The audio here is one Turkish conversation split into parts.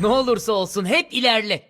Ne olursa olsun hep ilerle.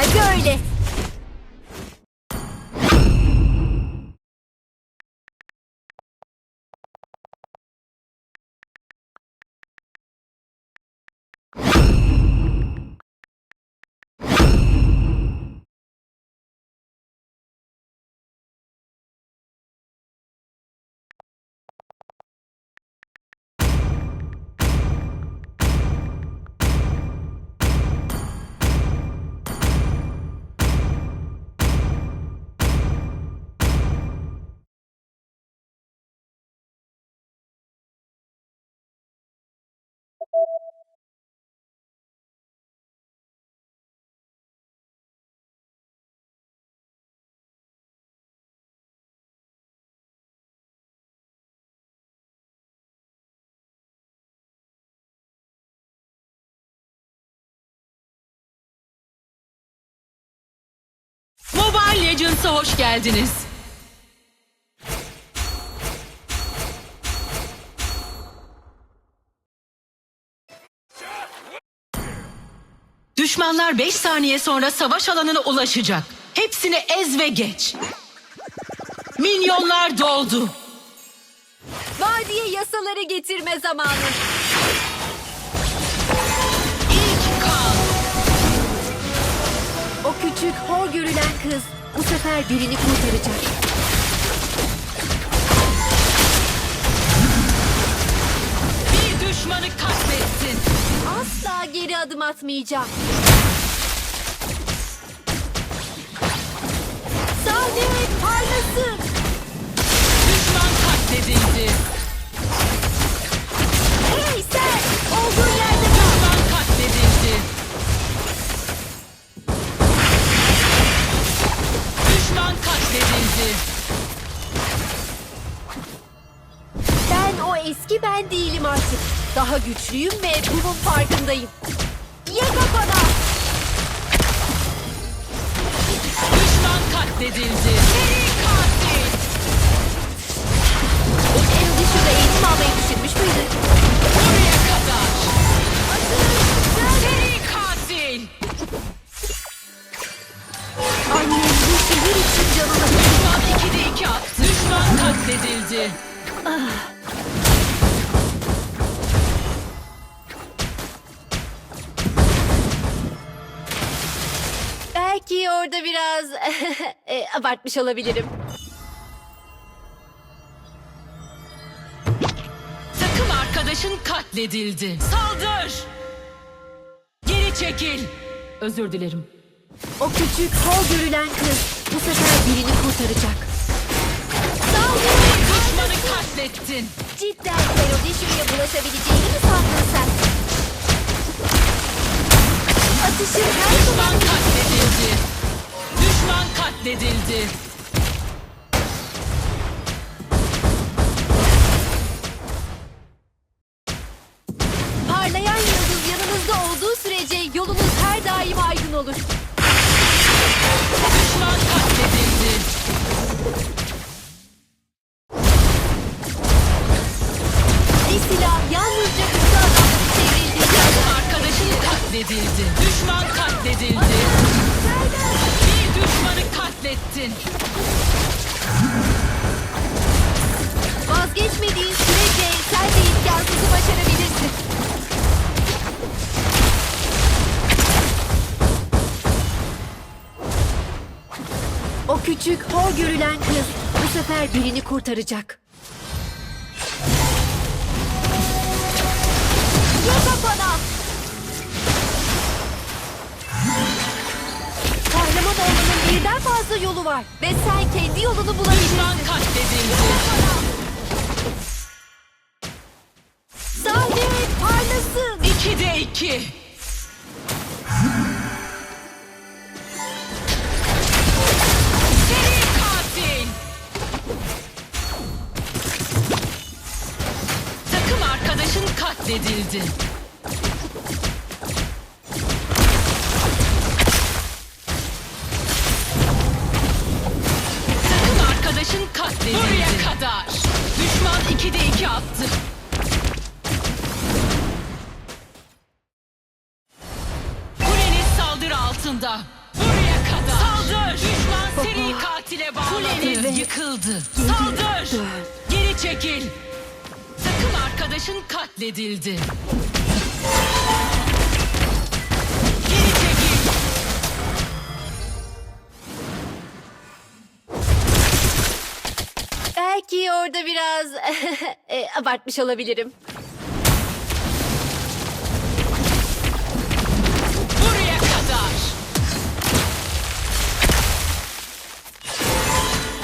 De öyle. Mobile Legends'a hoş geldiniz. Düşmanlar 5 saniye sonra savaş alanına ulaşacak. Hepsini ez ve geç. Minyonlar doldu. Vadiye yasaları getirme zamanı. Küçük hor görülen kız bu sefer birini kurtaracak. Bir düşmanı katlettin. Asla geri adım atmayacağım. Sahne parlasın. Daha güçlüyüm ve bunun farkındayım. Ye kafana! Düşman katledildi. Seri katil. Endişe'de eğitim almayı düşünmüş müydün? Buraya kadar. Seri katil. Annem bu şehir için canını... Düşman 2'de 2 attı. Düşman katledildi. Belki orada biraz e, abartmış olabilirim. Takım arkadaşın katledildi. Saldır. Geri çekil. Özür dilerim. O küçük hor görülen kız bu sefer birini kurtaracak. Saldırı! Düşmanı katlettin. Cidden Melodişo'ya bulaşabileceğini mi sandın sen? Atışın her Düşman zaman katledildi katledildi. Parlayan yıldız yanınızda olduğu sürece yolunuz her daim aydın olur. Düşman katledildi. Bir silah yalnızca hızlı adam çevrildi. Arkadaşını katledildi. Küçük, hor görülen kız bu sefer birini kurtaracak. Yaka bana! Kahraman olmanın birden fazla yolu var ve sen kendi yolunu bulabilirsin. Düşman katledildi. Sahne parlasın. İkide iki. Katledildi. Takım arkadaşın katledildi. Buraya kadar. Düşman 2'de 2 attı. Kuleniz saldırı altında. Buraya kadar. Saldır. Düşman seri katile bağladı. Kuleniz yıkıldı. Saldır. Geri çekil. Arkadaşın katledildi. Geri çekil. Belki orada biraz e, abartmış olabilirim. Buraya kadar.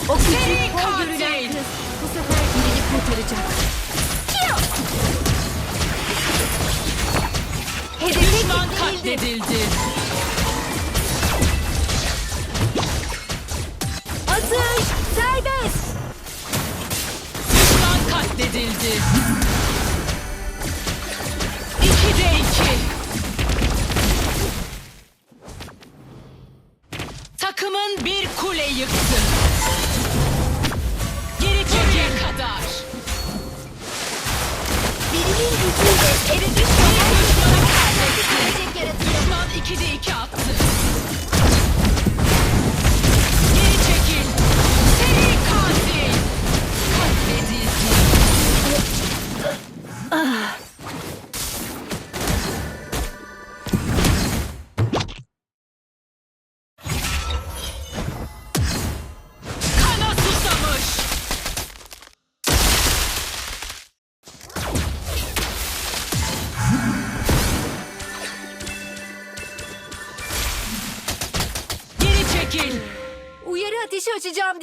O küçük Seri katil. görülen kız bu sefer birini kurtaracak. Katledildi.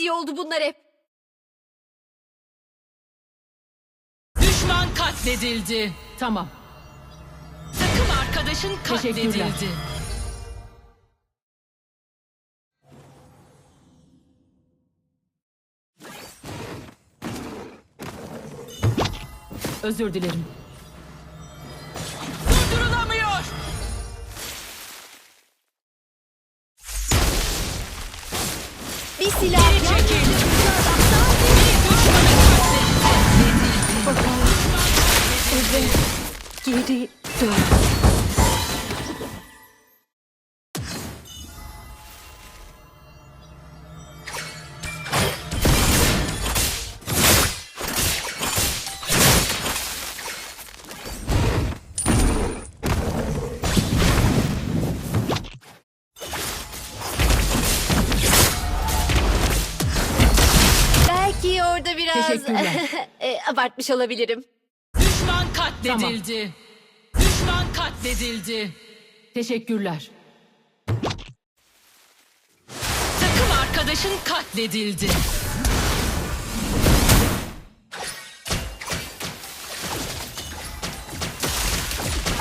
Diye oldu bunlar hep. Düşman katledildi. Tamam. Takım arkadaşın katledildi. Özür dilerim. Abartmış olabilirim. Düşman katledildi. Düşman katledildi. Teşekkürler. Takım arkadaşın katledildi.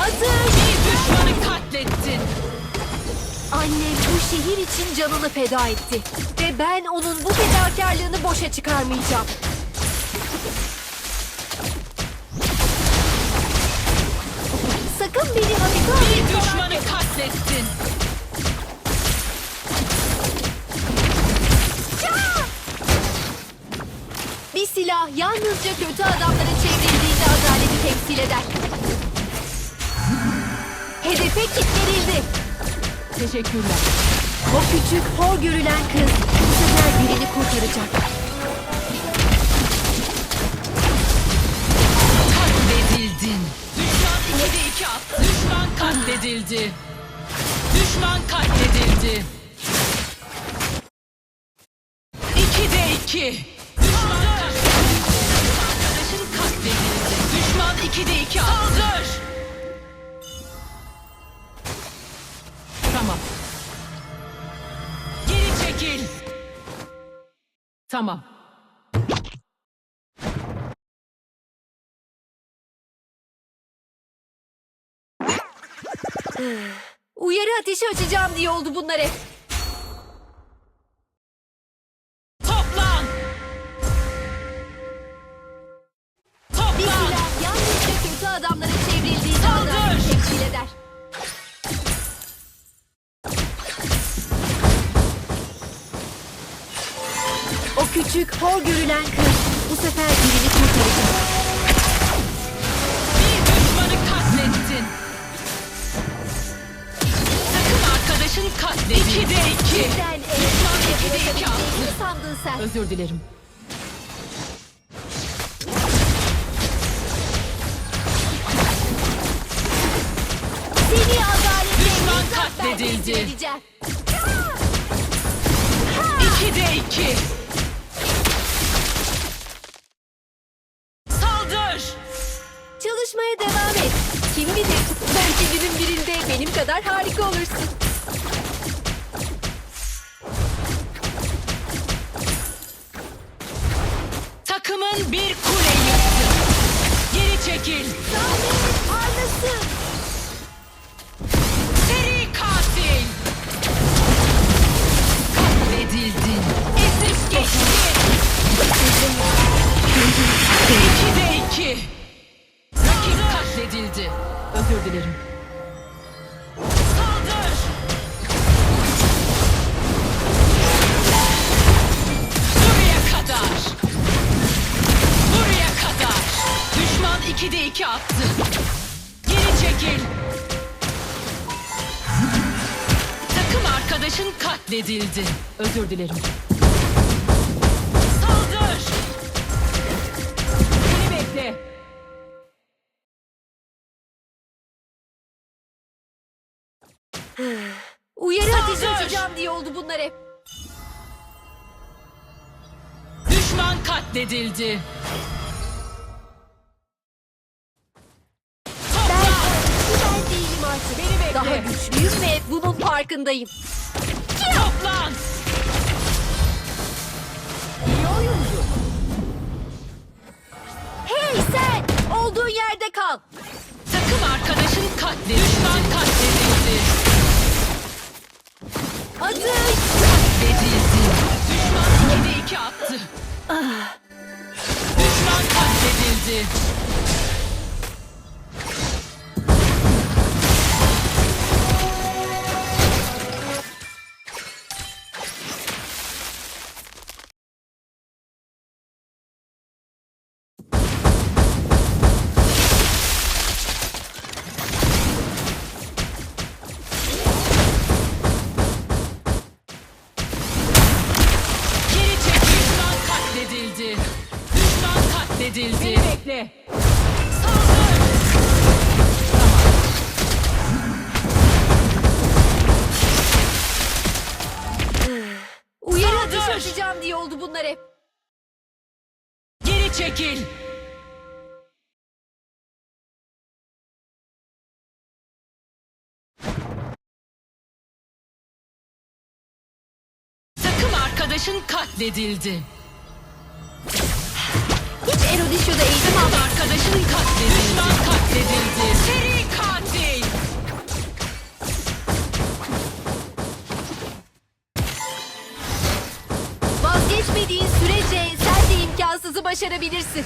Atış! Bir düşmanı katlettin. Annem bu şehir için canını feda etti. Ve ben onun bu fedakarlığını boşa çıkarmayacağım. Bir düşmanı katlettin. Bir silah yalnızca kötü adamların çevrildiğinde adaleti temsil eder. Hedefe kilitlenildi. Teşekkürler. O küçük, hor görülen kız bu sefer birini kurtaracak. Katledildi. Düşman katledildi. 2'de 2. Düşman katledildi. Arkadaşın katledildi. Düşman 2'de 2 attı. Saldır. Tamam. Geri çekil. Tamam. Uyarı ateşi açacağım diye oldu bunlar hep. Toplan. Bir Toplan. silah yalnızca kötü adamların çevrildiği dağları temsil eder. O küçük, hor görülen kız bu sefer birini kurtaracak. Özür dilerim. Seni adaletle Düşman katledildi. edeceğim. İkide iki. Saldır. Çalışmaya devam et. Kim bilir belki günün birinde benim kadar harika olursun. Takımın bir kule yıktı. Geri çekil. Zahmet parlasın. Seri katil. Katledildin. Ezip geçtin. İkide iki. Rakip katledildi. Özür dilerim. Katledildi. Özür dilerim. Saldır. Beni bekle. Uyarı ateşi açacağım diye oldu bunlar hep. Düşman katledildi. Ben, ben değilim artık. Beni bekle. Daha güçlüyüm ve bunun farkındayım. Toplan. İyi oyuncu. Hey sen! Olduğun yerde kal. Takım arkadaşın katledildi. Düşman katledildi. Atış! Katledildi. Düşman 2'de 2 attı. Düşman katledildi. Uyarı Saldır! ateşi açacağım diye oldu bunlar hep. Geri çekil. Takım arkadaşın katledildi. Hiç Erodisyo'da eğitim almadım. arkadaşın katledildi. Düşman katledildi. Seri başarabilirsin.